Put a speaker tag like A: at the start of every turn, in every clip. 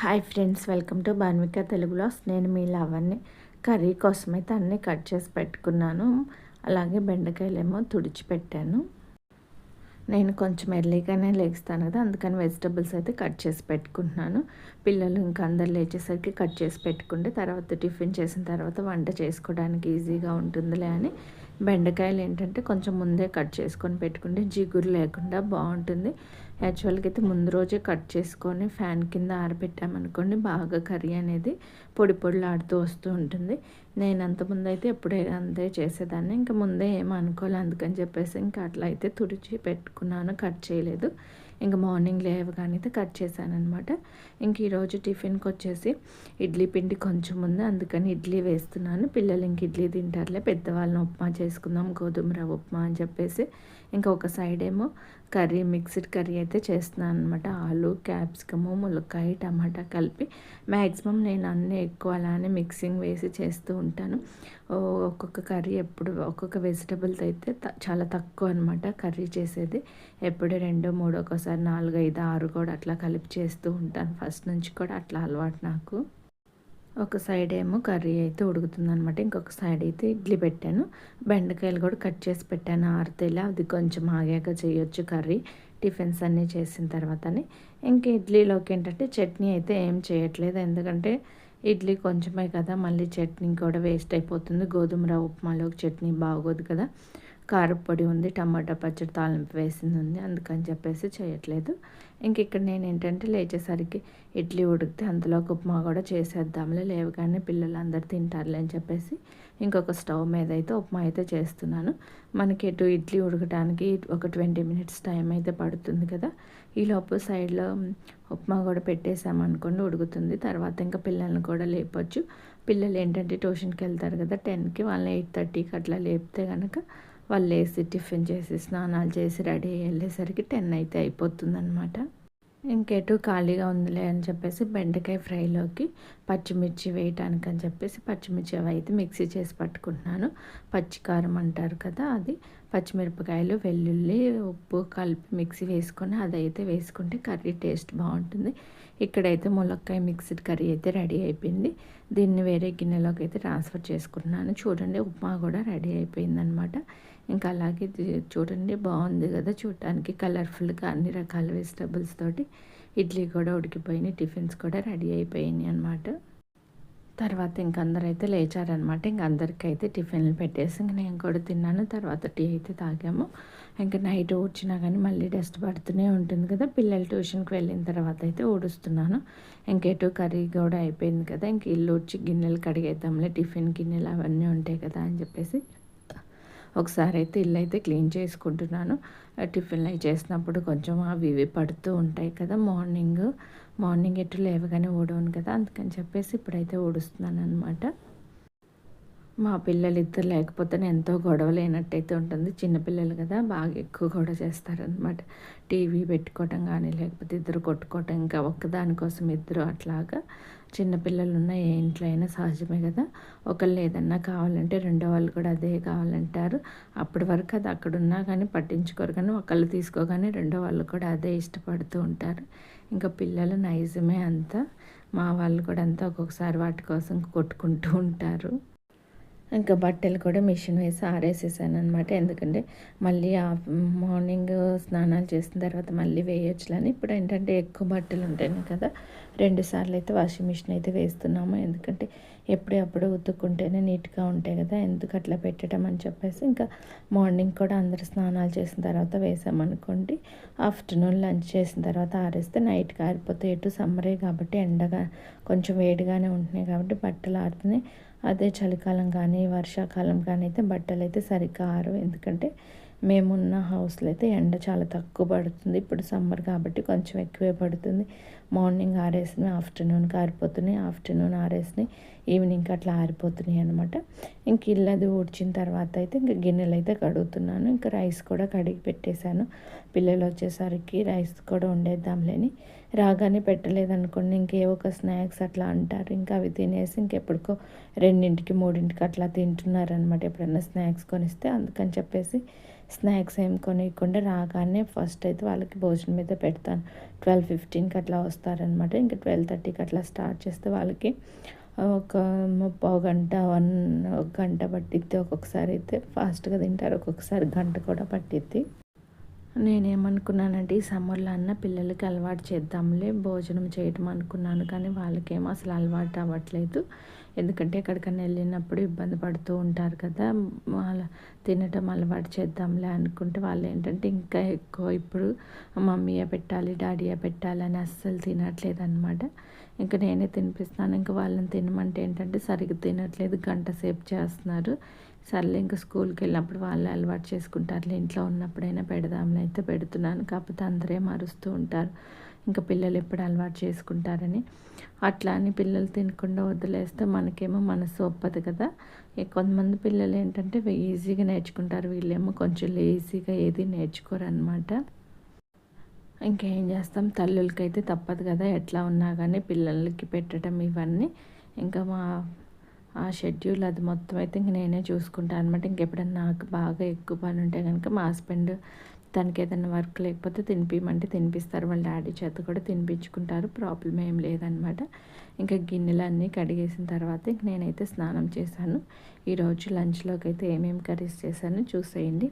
A: Hi friends welcome to Banvika తెలుగులో నేను మీ లవన్ని curry కోసం అయితే అన్నీ కట్ చేసి పెట్టుకున్నాను. అలాగే బెండకాయలేమో తుడిచిపెట్టాను నేను కొంచెం ఎర్లీగానే లేస్తాను కదా అందుకని వెజిటబుల్స్ అయితే కట్ చేసి పెట్టుకుంటున్నాను. పిల్లలు ఇంకా అందరు లేచేసరికి కట్ చేసి పెట్టుకుంటే తర్వాత టిఫిన్ చేసిన తర్వాత వంట చేసుకోవడానికి ఈజీగా ఉంటుందిలే అని బెండకాయలు ఏంటంటే కొంచెం ముందే కట్ చేసుకొని పెట్టుకుంటే జిగురు లేకుండా బాగుంటుంది. యాక్చువల్గా అయితే ముందు రోజే కట్ చేసుకొని ఫ్యాన్ కింద ఆరబెట్టామనుకోండి బాగా కర్రీ అనేది పొడి పొడిలాడుతూ వస్తూ ఉంటుంది. నేను అంతకుముందు అయితే ఎప్పుడే అంతే చేసేదాన్ని. ఇంకా ముందే ఏమనుకోలే అందుకని చెప్పేసి ఇంకా అట్లా అయితే తుడిచి పెట్టుకున్నాను కట్ చేయలేదు. ఇంకా మార్నింగ్ లేవగానే అయితే కట్ చేశానమాట అనమాట ఇంక ఈరోజు టిఫిన్కి వచ్చేసి ఇడ్లీ పిండి కొంచెం ఉంది అందుకని ఇడ్లీ వేస్తున్నాను. పిల్లలు ఇంక ఇడ్లీ తింటారులే పెద్దవాళ్ళని ఉప్మా చేసుకుందాం గోధుమ రవ్వ ఉప్మా అని చెప్పేసి ఇంకా ఒక సైడ్ ఏమో కర్రీ మిక్స్డ్ కర్రీ అయితే చేస్తున్నాను అనమాట ఆలు క్యాప్సికము ములక్కాయ టమాటా కలిపి మ్యాక్సిమం నేను అన్నీ ఎక్కువ అలానే మిక్సింగ్ వేసి చేస్తూ ఉంటాను. ఒక్కొక్క కర్రీ ఎప్పుడు ఒక్కొక్క వెజిటబుల్స్ అయితే చాలా తక్కువ అనమాట కర్రీ చేసేది. ఎప్పుడు రెండో మూడో ఒకసారి నాలుగు ఐదు ఆరు కూడా అట్లా కలిపి చేస్తూ ఉంటాను. ఫస్ట్ నుంచి కూడా అట్లా అలవాటు నాకు. ఒక సైడ్ ఏమో కర్రీ అయితే ఉడుకుతుంది అనమాట ఇంకొక సైడ్ అయితే ఇడ్లీ పెట్టాను. బెండకాయలు కూడా కట్ చేసి పెట్టాను. ఆరితేలా అది కొంచెం ఆగాక చేయొచ్చు కర్రీ. టిఫిన్స్ అన్నీ చేసిన తర్వాతని. ఇంకా ఇడ్లీలోకి ఏంటంటే చట్నీ అయితే ఏం చేయట్లేదు. ఎందుకంటే ఇడ్లీ కొంచెమే కదా. మళ్ళీ చట్నీ కూడా వేస్ట్ అయిపోతుంది. గోధుమ రవ్వ ఉప్మాలోకి చట్నీ బాగోదు కదా. కారపొడి ఉంది టమాటా పచ్చడి తాలింపు వేసింది ఉంది అందుకని చెప్పేసి చేయట్లేదు. ఇంక ఇక్కడ నేను ఏంటంటే లేచేసరికి ఇడ్లీ ఉడికితే అందులోకి ఉప్మా కూడా చేసేద్దాంలే లేవగానే పిల్లలు అందరు తింటారులే అని చెప్పేసి ఇంకొక స్టవ్ మీద అయితే ఉప్మా అయితే చేస్తున్నాను. మనకి ఎటు ఇడ్లీ ఉడకడానికి ఒక ట్వంటీ మినిట్స్ టైం అయితే పడుతుంది కదా. ఈ లోపు సైడ్లో ఉప్మా కూడా పెట్టేసామనుకోండి ఉడుకుతుంది. తర్వాత ఇంకా పిల్లల్ని కూడా లేపొచ్చు. పిల్లలు ఏంటంటే ట్యూషన్కి వెళ్తారు కదా టెన్కి వాళ్ళని ఎయిట్ థర్టీకి అట్లా లేపితే కనుక వాళ్ళు వేసి టిఫిన్ చేసి స్నానాలు చేసి రెడీ వెళ్ళేసరికి టెన్ అయితే అయిపోతుందన్నమాట. ఇంకెటు ఖాళీగా ఉందిలే అని చెప్పేసి బెండకాయ ఫ్రైలోకి పచ్చిమిర్చి వేయటానికి అని చెప్పేసి పచ్చిమిర్చి అవి అయితే మిక్సీ చేసి పట్టుకుంటున్నాను. పచ్చికారం అంటారు కదా అది. పచ్చిమిరపకాయలు వెల్లుల్లి ఉప్పు కలిపి మిక్సీ వేసుకొని అదైతే వేసుకుంటే కర్రీ టేస్ట్ బాగుంటుంది. ఇక్కడైతే ములక్కాయ మిక్స్డ్ కర్రీ అయితే రెడీ అయిపోయింది. దీన్ని వేరే గిన్నెలోకి అయితే ట్రాన్స్ఫర్ చేసుకుంటున్నాను. చూడండి ఉప్మా కూడా రెడీ అయిపోయిందనమాట ఇంకా అలాగే చూడండి బాగుంది కదా చూడటానికి. కలర్ఫుల్గా అన్ని రకాల వెజిటబుల్స్ తోటి ఇడ్లీ కూడా ఉడికిపోయినాయి. టిఫిన్స్ కూడా రెడీ అయిపోయినాయి అనమాట తర్వాత ఇంక అందరైతే లేచారనమాట ఇంక అందరికైతే టిఫిన్లు పెట్టేసి ఇంక నేను కూడా తిన్నాను. తర్వాత టీ అయితే తాగాము. ఇంకా నైట్ ఊడ్చినా కానీ మళ్ళీ డస్ట్ పడుతూనే ఉంటుంది కదా. పిల్లలు ట్యూషన్కి వెళ్ళిన తర్వాత అయితే ఊడుస్తున్నాను. ఇంకేటో కర్రీ కూడా అయిపోయింది కదా. ఇంక ఇల్లు ఊడ్చి గిన్నెలు కడిగేద్దాంలే టిఫిన్ గిన్నెలు అవన్నీ ఉంటాయి కదా అని చెప్పేసి ఒకసారి అయితే ఇల్లు అయితే క్లీన్ చేసుకుంటున్నాను. టిఫిన్లు అవి చేసినప్పుడు కొంచెం అవి ఇవి పడుతూ ఉంటాయి కదా మార్నింగ్. మార్నింగ్ ఎటు లేవగానే ఊడవను కదా. అందుకని చెప్పేసి ఇప్పుడైతే ఊడుస్తున్నాను అనమాట మా పిల్లలు ఇద్దరు లేకపోతే ఎంతో గొడవలేనట్టయితే ఉంటుంది. చిన్నపిల్లలు కదా బాగా ఎక్కువ గొడవ చేస్తారనమాట టీవీ పెట్టుకోవటం కానీ లేకపోతే ఇద్దరు కొట్టుకోవటం ఇంకా ఒక్కదానికోసం ఇద్దరు అట్లాగా చిన్నపిల్లలు ఉన్న ఏ ఇంట్లో అయినా సహజమే కదా. ఒకళ్ళు ఏదన్నా కావాలంటే రెండో వాళ్ళు కూడా అదే కావాలంటారు. అప్పటి వరకు అది అక్కడ ఉన్నా కానీ పట్టించుకోరు కానీ ఒకళ్ళు తీసుకోగానే రెండో వాళ్ళు కూడా అదే ఇష్టపడుతూ ఉంటారు. ఇంకా పిల్లలు నైజమే అంతా. మా వాళ్ళు కూడా అంతా ఒక్కొక్కసారి వాటి కోసం కొట్టుకుంటూ ఉంటారు. ఇంకా బట్టలు కూడా మిషన్ వేసి ఆరేసేసాను అనమాట ఎందుకంటే మళ్ళీ మార్నింగ్ స్నానాలు చేసిన తర్వాత మళ్ళీ వేయొచ్చులని. ఇప్పుడు ఏంటంటే ఎక్కువ బట్టలు ఉంటాయి కదా రెండు సార్లు అయితే వాషింగ్ మిషన్ అయితే వేస్తున్నాము. ఎందుకంటే ఎప్పుడప్పుడు ఉతుక్కుంటేనే నీట్గా ఉంటాయి కదా ఎందుకు అట్లా పెట్టడం అని చెప్పేసి ఇంకా మార్నింగ్ కూడా అందరు స్నానాలు చేసిన తర్వాత వేసామనుకోండి ఆఫ్టర్నూన్ లంచ్ చేసిన తర్వాత ఆరేస్తే నైట్కి ఆరిపోతే ఎటు సమ్మరే కాబట్టి ఎండగా కొంచెం వేడిగానే ఉంటున్నాయి కాబట్టి బట్టలు ఆరుతున్నాయి అదే చలికాలం కానీ వర్షాకాలం కానీ అయితే బట్టలు అయితే సరిగ్గా ఆరు ఎందుకంటే మేమున్న హౌస్లో అయితే ఎండ చాలా తక్కువ పడుతుంది. ఇప్పుడు సమ్మర్ కాబట్టి కొంచెం ఎక్కువే పడుతుంది. మార్నింగ్ ఆరేసినవి ఆఫ్టర్నూన్కి ఆరిపోతున్నాయి ఆఫ్టర్నూన్ ఆరేసినాయి ఈవినింగ్కి అట్లా ఆరిపోతున్నాయి అనమాట ఇంక ఇల్లు అది ఊడ్చిన తర్వాత అయితే ఇంక గిన్నెలు అయితే కడుగుతున్నాను. ఇంకా రైస్ కూడా కడిగి పెట్టేశాను. పిల్లలు వచ్చేసరికి రైస్ కూడా వండేద్దాంలేని. రాగానే పెట్టలేదనుకోండి ఇంకేవో ఒక స్నాక్స్ అట్లా అంటారు. ఇంకా అవి తినేసి ఇంకెప్పటికో రెండింటికి మూడింటికి అట్లా తింటున్నారనమాట ఎప్పుడైనా స్నాక్స్ కొనిస్తే అందుకని చెప్పేసి స్నాక్స్ ఏం కొనియకుండా రాగానే ఫస్ట్ అయితే వాళ్ళకి భోజనం మీద పెడతాను. ట్వెల్వ్ ఫిఫ్టీన్కి అట్లా వస్తారనమాట ఇంకా ట్వెల్వ్ థర్టీకి అట్లా స్టార్ట్ చేస్తే వాళ్ళకి ఒక ముప్పావు గంట వన్ ఒక గంట పట్టిద్ది ఒక్కొక్కసారి అయితే. ఫాస్ట్గా తింటారు ఒక్కొక్కసారి గంట కూడా పట్టిద్ది. నేనేమనుకున్నానంటే ఈ సమ్మర్లో అన్న పిల్లలకి అలవాటు చేద్దాంలే భోజనం చేయటం అనుకున్నాను కానీ వాళ్ళకేమో అసలు అలవాటు అవ్వట్లేదు. ఎందుకంటే ఎక్కడికైనా వెళ్ళినప్పుడు ఇబ్బంది పడుతూ ఉంటారు కదా. వాళ్ళ తినటం అలవాటు చేద్దాంలే అనుకుంటే వాళ్ళు ఏంటంటే ఇంకా ఎక్కువ ఇప్పుడు మమ్మీయే పెట్టాలి డాడీయే పెట్టాలి అని అస్సలు తినట్లేదు అనమాట ఇంకా నేనే తినిపిస్తాను ఇంకా వాళ్ళని తినమంటే ఏంటంటే సరిగ్గా తినట్లేదు గంట సేపు చేస్తున్నారు. సర్లే ఇంకా స్కూల్కి వెళ్ళినప్పుడు వాళ్ళే అలవాటు చేసుకుంటారులే. ఇంట్లో ఉన్నప్పుడైనా పెడదాంలే అయితే పెడుతున్నాను. కాకపోతే అందరే మరుస్తూ ఉంటారు. ఇంకా పిల్లలు ఎప్పుడు అలవాటు చేసుకుంటారని. అట్లా అని పిల్లలు తినకుండా వదిలేస్తే మనకేమో మనసు ఒప్పదు కదా. కొంతమంది పిల్లలు ఏంటంటే ఈజీగా నేర్చుకుంటారు. వీళ్ళేమో కొంచెం లేజీగా ఏది నేర్చుకోరు అనమాట ఇంకేం చేస్తాం? తల్లులకైతే తప్పదు కదా ఎట్లా ఉన్నా కానీ పిల్లలకి పెట్టడం ఇవన్నీ. ఇంకా మా ఆ షెడ్యూల్ అది మొత్తం అయితే ఇంక నేనే చూసుకుంటాను అనమాట. ఇంకెప్పుడన్నా నాకు బాగా ఎక్కువ పని ఉంటే కనుక మా హస్బెండ్ తనకి ఏదైనా వర్క్ లేకపోతే తినిపించమంటే తినిపిస్తారు. వాళ్ళ డాడీ చేత కూడా తినిపించుకుంటారు. ప్రాబ్లం ఏం లేదనమాట. ఇంకా గిన్నెలన్నీ కడిగేసిన తర్వాత ఇంక నేనైతే స్నానం చేశాను. ఈరోజు లంచ్లోకి అయితే ఏమేమి కర్రీస్ చేశాను చూసేయండి.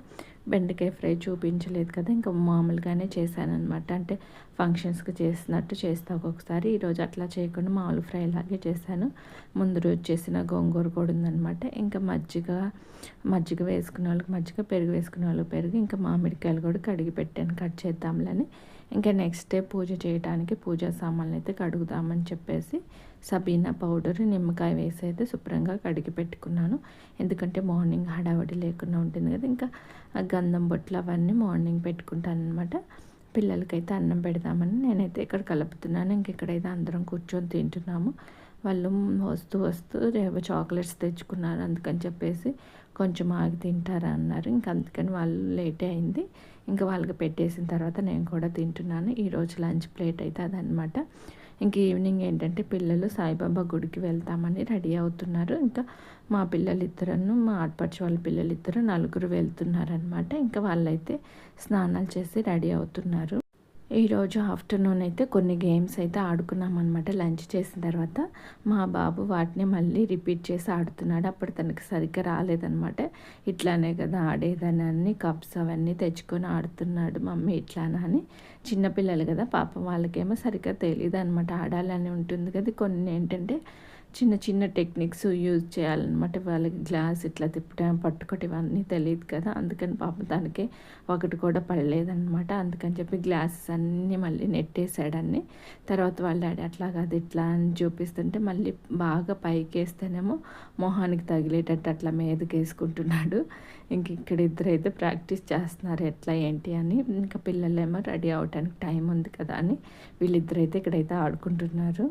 A: బెండకాయ ఫ్రై చూపించలేదు కదా ఇంకా మామూలుగానే చేశానమాట అంటే ఫంక్షన్స్కి చేసినట్టు చేస్తా ఒక్కొక్కసారి. ఈరోజు అట్లా చేయకుండా మామూలు ఫ్రై లాగే చేశాను. ముందు రోజు చేసిన గోంగూర కూడా ఉందనమాట ఇంకా మజ్జిగ మజ్జిగ వేసుకునే వాళ్ళకి మజ్జిగ పెరుగు వేసుకునే వాళ్ళకి పెరుగు ఇంకా మామిడికాయలు కూడా కడిగి పెట్టాను. కట్ చేద్దాంలని ఇంకా నెక్స్ట్ డే పూజ చేయడానికి పూజా సామాన్లు అయితే కడుగుదామని చెప్పేసి సబీనా పౌడర్ నిమ్మకాయ వేసి అయితే శుభ్రంగా కడిగి పెట్టుకున్నాను. ఎందుకంటే మార్నింగ్ హడావడి లేకుండా ఉంటుంది కదా ఇంకా గంధం బొట్లు అవన్నీ మార్నింగ్ పెట్టుకుంటాను అనమాట పిల్లలకైతే అన్నం పెడదామని నేనైతే ఇక్కడ కలుపుతున్నాను. ఇంక ఇక్కడైతే అందరం కూర్చొని తింటున్నాము. వాళ్ళు వస్తూ వస్తూ రేపు చాక్లెట్స్ తెచ్చుకున్నారు అందుకని చెప్పేసి కొంచెం ఆగి తింటారా అన్నారు. ఇంక అందుకని వాళ్ళు లేటే అయింది. ఇంకా వాళ్ళకి పెట్టేసిన తర్వాత నేను కూడా తింటున్నాను. ఈరోజు లంచ్ ప్లేట్ అయితే అదనమాట ఇంక ఈవినింగ్ ఏంటంటే పిల్లలు సాయిబాబా గుడికి వెళ్తామని రెడీ అవుతున్నారు. ఇంకా మా పిల్లలు మా ఆడపడిచి వాళ్ళ పిల్లలు ఇద్దరు నలుగురు వెళ్తున్నారనమాట ఇంకా వాళ్ళైతే స్నానాలు చేసి రెడీ అవుతున్నారు. ఈరోజు ఆఫ్టర్నూన్ అయితే కొన్ని గేమ్స్ అయితే ఆడుకున్నాం అనమాట లంచ్ చేసిన తర్వాత మా బాబు వాటిని మళ్ళీ రిపీట్ చేసి ఆడుతున్నాడు. అప్పుడు తనకి సరిగ్గా రాలేదనమాట ఇట్లానే కదా ఆడేదని అన్ని కప్స్ అవన్నీ తెచ్చుకొని ఆడుతున్నాడు మమ్మీ ఇట్లానా అని. చిన్నపిల్లలు కదా పాపం వాళ్ళకేమో సరిగ్గా తెలియదు అనమాట ఆడాలని ఉంటుంది కదా. కొన్ని ఏంటంటే చిన్న చిన్న టెక్నిక్స్ యూజ్ చేయాలన్నమాట. వాళ్ళకి గ్లాస్ ఇట్లా తిప్పడం పట్టుకోవటం ఇవన్నీ తెలియదు కదా. అందుకని పాపం దానికి ఒకటి కూడా పడలేదన్నమాట. అందుకని చెప్పి గ్లాసెస్ అన్నీ మళ్ళీ నెట్టేసాడన్ని తర్వాత వాళ్ళ డాడీ అట్లా కాదు ఇట్లా అని చూపిస్తుంటే మళ్ళీ బాగా పైకి వేస్తేనేమో మొహానికి తగిలేటట్టు అట్లా మీదకేసుకుంటున్నాడు. ఇంక ఇక్కడ ఇద్దరైతే ప్రాక్టీస్ చేస్తున్నారు ఎట్లా ఏంటి అని. ఇంకా పిల్లలేమో రెడీ అవడానికి టైం ఉంది కదా అని వీళ్ళిద్దరైతే ఇక్కడైతే ఆడుకుంటున్నారు.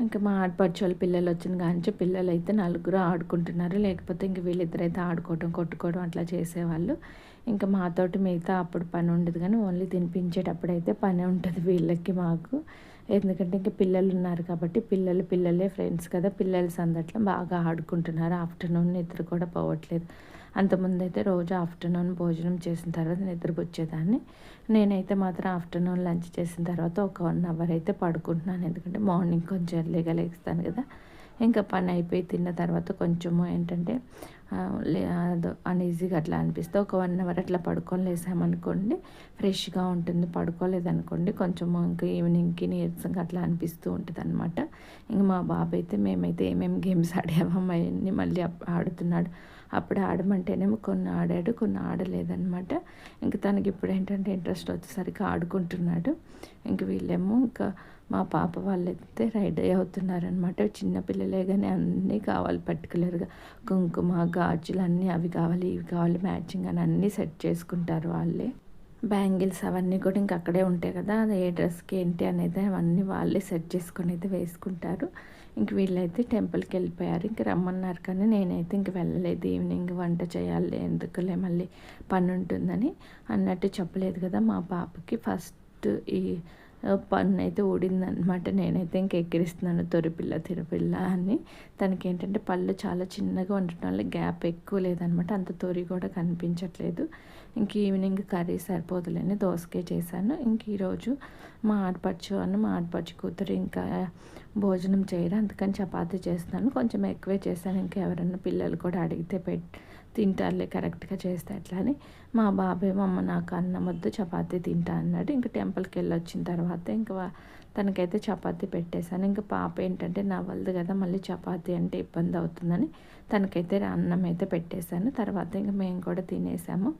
A: ఇంకా మా ఆడపడుచోళ్ళ పిల్లలు వచ్చిన కానీ పిల్లలు అయితే నలుగురు ఆడుకుంటున్నారు. లేకపోతే ఇంక వీళ్ళిద్దరైతే ఆడుకోవడం కొట్టుకోవడం అట్లా చేసేవాళ్ళు. ఇంకా మాతోటి మిగతా అప్పుడు పని ఉండదు కానీ ఓన్లీ తినిపించేటప్పుడు అయితే పని ఉంటుంది వీళ్ళకి మాకు. ఎందుకంటే ఇంకా పిల్లలు ఉన్నారు కాబట్టి పిల్లలు పిల్లలే ఫ్రెండ్స్ కదా. పిల్లల సందట్లో బాగా ఆడుకుంటున్నారు. ఆఫ్టర్నూన్ నిద్ర కూడా పోవట్లేదు. అంతకుముందు అయితే రోజు ఆఫ్టర్నూన్ భోజనం చేసిన తర్వాత నిద్రపోచ్చేదాన్ని. నేనైతే మాత్రం ఆఫ్టర్నూన్ లంచ్ చేసిన తర్వాత ఒక వన్ అవర్ అయితే పడుకుంటున్నాను. ఎందుకంటే మార్నింగ్ కొంచెం ఎర్లీగా లేస్తాను కదా. ఇంకా పని అయిపోయి తిన్న తర్వాత కొంచెము ఏంటంటే అన్ఈజీగా అట్లా అనిపిస్తే ఒక వన్ అవర్ అట్లా పడుకొని లేసామనుకోండి ఫ్రెష్గా ఉంటుంది. పడుకోలేదనుకోండి కొంచెము ఇంకా ఈవినింగ్కి నీరసంగా అట్లా అనిపిస్తూ ఉంటుంది అనమాట ఇంక మా బాబు అయితే మేమైతే ఏమేమి గేమ్స్ ఆడామో అవన్నీ మళ్ళీ ఆడుతున్నాడు. అప్పుడు ఆడమంటేనేమో కొన్ని ఆడాడు కొన్ని ఆడలేదనమాట ఇంకా తనకి ఇప్పుడు ఏంటంటే ఇంట్రెస్ట్ వచ్చేసరికి ఆడుకుంటున్నాడు. ఇంక వీళ్ళేమో ఇంకా మా పాప వాళ్ళైతే రెడీ అవుతున్నారనమాట చిన్నపిల్లలే కానీ అన్నీ కావాలి పర్టికులర్గా. కుంకుమ గాజులు అన్నీ అవి కావాలి ఇవి కావాలి మ్యాచింగ్ అని అన్నీ సెట్ చేసుకుంటారు వాళ్ళే. బ్యాంగిల్స్ అవన్నీ కూడా ఇంక అక్కడే ఉంటాయి కదా ఏ డ్రెస్కి ఏంటి అనేది అవన్నీ వాళ్ళే సెట్ చేసుకొని అయితే వేసుకుంటారు. ఇంక వీళ్ళైతే టెంపుల్కి వెళ్ళిపోయారు. ఇంక రమ్మన్నారు కానీ నేనైతే ఇంక వెళ్ళలేదు. ఈవినింగ్ వంట చేయాలి ఎందుకులే మళ్ళీ పని ఉంటుందని అన్నట్టు చెప్పలేదు కదా మా పాపకి. ఫస్ట్ ఈ పన్ను అయితే ఊడిందనమాట నేనైతే ఇంక ఎక్కిరిస్తున్నాను తొరిపిల్ల తిరుపిల్ల అని. తనకి ఏంటంటే పళ్ళు చాలా చిన్నగా ఉండటం వల్ల గ్యాప్ ఎక్కువ లేదనమాట అంత తొరి కూడా కనిపించట్లేదు. ఇంక ఈవినింగ్ కర్రీ సరిపోదులేని దోసకే చేశాను. ఇంక ఈరోజు మా ఆడపడుచు అని మా ఆడపడుచు కూతురు ఇంకా భోజనం చేయరు? అందుకని చపాతీ చేస్తున్నాను కొంచెం ఎక్కువే చేశాను ఇంకా ఎవరన్నా పిల్లలు కూడా అడిగితే పెట్ తింటారులే కరెక్ట్గా చేస్తే అట్లా అని. మా బాబాయ్ మా అమ్మ నాకు అన్నం వద్దు చపాతీ తింటా అన్నాడు. ఇంకా టెంపుల్కి వెళ్ళి వచ్చిన తర్వాత ఇంకా తనకైతే చపాతీ పెట్టేశాను. ఇంకా పాప ఏంటంటే నా వల్లదు కదా మళ్ళీ చపాతీ అంటే ఇబ్బంది అవుతుందని తనకైతే అన్నం అయితే పెట్టేశాను. తర్వాత ఇంకా మేము కూడా తినేసాము.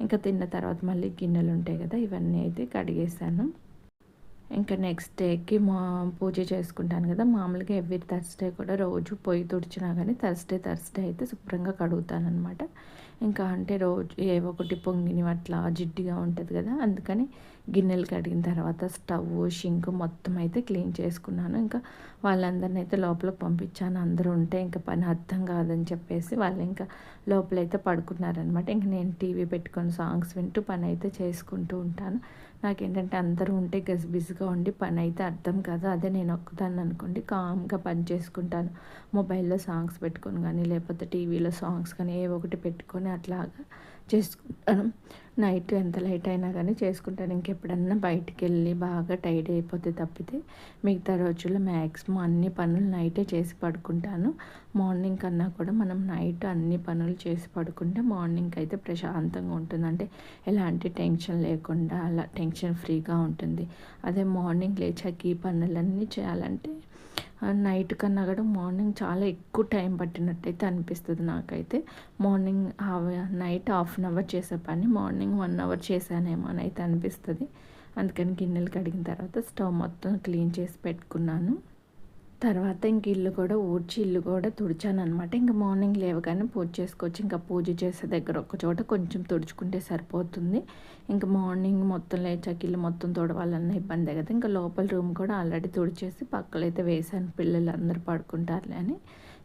A: ఇంకా తిన్న తర్వాత మళ్ళీ గిన్నెలు ఉంటాయి కదా ఇవన్నీ అయితే కడిగేసాను ఇంకా నెక్స్ట్ డేకి మా పూజ చేసుకుంటాను కదా మామూలుగా ఎవ్రీ థర్స్డే కూడా రోజు పొయ్యి తుడిచినా కానీ థర్స్డే థర్స్డే అయితే శుభ్రంగా కడుగుతాను అనమాట ఇంకా అంటే రోజు ఏ ఒకటి పొంగిని అట్లా జిడ్డిగా ఉంటుంది కదా అందుకని గిన్నెలు కడిగిన తర్వాత స్టవ్ షింక్ మొత్తం అయితే క్లీన్ చేసుకున్నాను. ఇంకా వాళ్ళందరిని అయితే లోపలకి పంపించాను. అందరూ ఉంటే ఇంకా పని అర్థం కాదని చెప్పేసి వాళ్ళు ఇంకా లోపలైతే పడుకున్నారనమాట ఇంక నేను టీవీ పెట్టుకొని సాంగ్స్ వింటూ పని అయితే చేసుకుంటూ ఉంటాను. నాకేంటంటే అందరూ ఉంటే గజిబిజిగా ఉండి పని అయితే అర్థం కాదు. అదే నేను ఒక్కదాన్ని అనుకోండి కామ్గా పని చేసుకుంటాను. మొబైల్లో సాంగ్స్ పెట్టుకొని కానీ లేకపోతే టీవీలో సాంగ్స్ కానీ ఏ ఒకటి పెట్టుకొని అట్లాగా చేసుకుంటాను. నైట్ ఎంత లైట్ అయినా కానీ చేసుకుంటాను. ఇంకెప్పుడన్నా బయటికి వెళ్ళి బాగా టైడ్ అయిపోతే తప్పితే మిగతా రోజుల్లో మ్యాక్సిమం అన్ని పనులు నైటే చేసి పడుకుంటాను. మార్నింగ్ కన్నా కూడా మనం నైట్ అన్ని పనులు చేసి పడుకుంటే మార్నింగ్ అయితే ప్రశాంతంగా ఉంటుంది. అంటే ఎలాంటి టెన్షన్ లేకుండా అలా టెన్షన్ ఫ్రీగా ఉంటుంది. అదే మార్నింగ్ లేచాక ఈ పనులన్నీ చేయాలంటే నైట్ కన్నా కూడా మార్నింగ్ చాలా ఎక్కువ టైం పట్టినట్టయితే అనిపిస్తుంది నాకైతే. Morning night half an hour చేసే పని మార్నింగ్ వన్ అవర్ చేశానేమో అని అయితే అనిపిస్తుంది. అందుకని గిన్నెలు కడిగిన తర్వాత స్టవ్ మొత్తం క్లీన్ చేసి పెట్టుకున్నాను. తర్వాత ఇంక ఇల్లు కూడా ఊడ్చి ఇల్లు కూడా తుడిచాను అనమాట ఇంకా మార్నింగ్ లేవగానే పూజ చేసుకోవచ్చు ఇంకా పూజ చేసే దగ్గర ఒక చోట కొంచెం తుడుచుకుంటే సరిపోతుంది. ఇంకా మార్నింగ్ మొత్తం లేచాక ఇల్లు మొత్తం తుడవాలన్న ఇబ్బంది కదా. ఇంకా లోపల రూమ్ కూడా ఆల్రెడీ తుడిచేసి పక్కలైతే వేసాను పిల్లలు అందరు పడుకుంటారులే అని.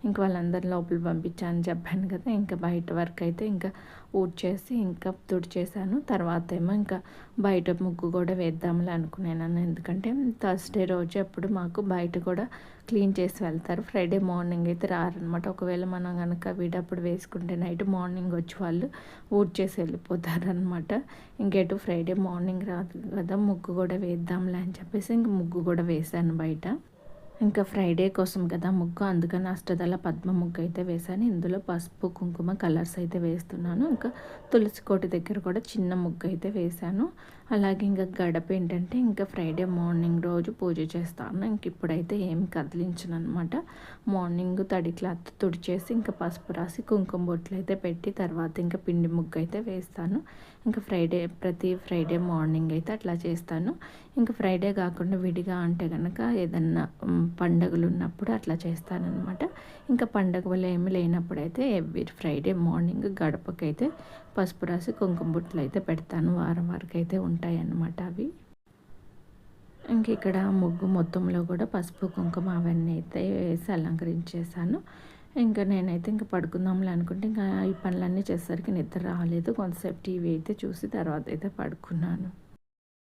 A: ఇంకా వాళ్ళందరి లోపల పంపించాను చెప్పాను కదా ఇంకా బయట వర్క్ అయితే ఇంకా ఊడ్చేసి ఇంకా తుడిచేసాను తర్వాత ఏమో ఇంకా బయట ముగ్గు కూడా వేద్దాంలే అనుకున్నాను ఎందుకంటే థర్స్డే రోజు ఎప్పుడు మాకు బయట కూడా క్లీన్ చేసి వెళ్తారు. ఫ్రైడే మార్నింగ్ అయితే రారనమాట ఒకవేళ మనం కనుక వీడప్పుడు వేసుకుంటే నైట్ మార్నింగ్ వచ్చి వాళ్ళు ఊడ్చేసి వెళ్ళిపోతారనమాట ఇంకెటు ఫ్రైడే మార్నింగ్ రాదు కదా ముగ్గు కూడా వేద్దాంలే అని చెప్పేసి ఇంక ముగ్గు కూడా వేశాను బయట. ఇంకా ఫ్రైడే కోసం కదా ముగ్గు. అందుకని అష్టదళ పద్మ ముగ్గు అయితే వేశాను. ఇందులో పసుపు కుంకుమ కలర్స్ అయితే వేస్తున్నాను. ఇంకా తులసి కోటి దగ్గర కూడా చిన్న ముగ్గు అయితే వేశాను. అలాగే ఇంకా గడప ఏంటంటే ఇంకా ఫ్రైడే మార్నింగ్ రోజు పూజ చేస్తాను. ఇంక ఇప్పుడైతే ఏం కదిలించను అనమాట మార్నింగ్ తడి క్లాత్ తుడిచేసి ఇంకా పసుపు రాసి కుంకుమ బొట్లు అయితే పెట్టి తర్వాత ఇంకా పిండి ముగ్గు అయితే వేస్తాను. ఇంకా ఫ్రైడే ప్రతి ఫ్రైడే మార్నింగ్ అయితే అట్లా చేస్తాను. ఇంకా ఫ్రైడే కాకుండా విడిగా అంటే కనుక ఏదన్నా పండగలు ఉన్నప్పుడు అట్లా చేస్తానన్నమాట. ఇంకా పండగ వల్ల ఏమి లేనప్పుడైతే ఎవ్రీ ఫ్రైడే మార్నింగ్ గడపకైతే పసుపు రాసి కుంకుమ బుట్టలు అయితే పెడతాను. వారం వరకు అయితే ఉంటాయన్నమాట అవి. ఇంక ఇక్కడ ముగ్గు మొత్తంలో కూడా పసుపు కుంకుమ అవన్నీ అయితే వేసి అలంకరించేసాను ఇంకా నేనైతే ఇంకా పడుకుందాంలే అనుకుంటే ఇంకా ఈ పనులన్నీ చేసేసరికి నిద్ర రాలేదు. కొంతసేపు టీవీ అయితే చూసి తర్వాత అయితే పడుకున్నాను.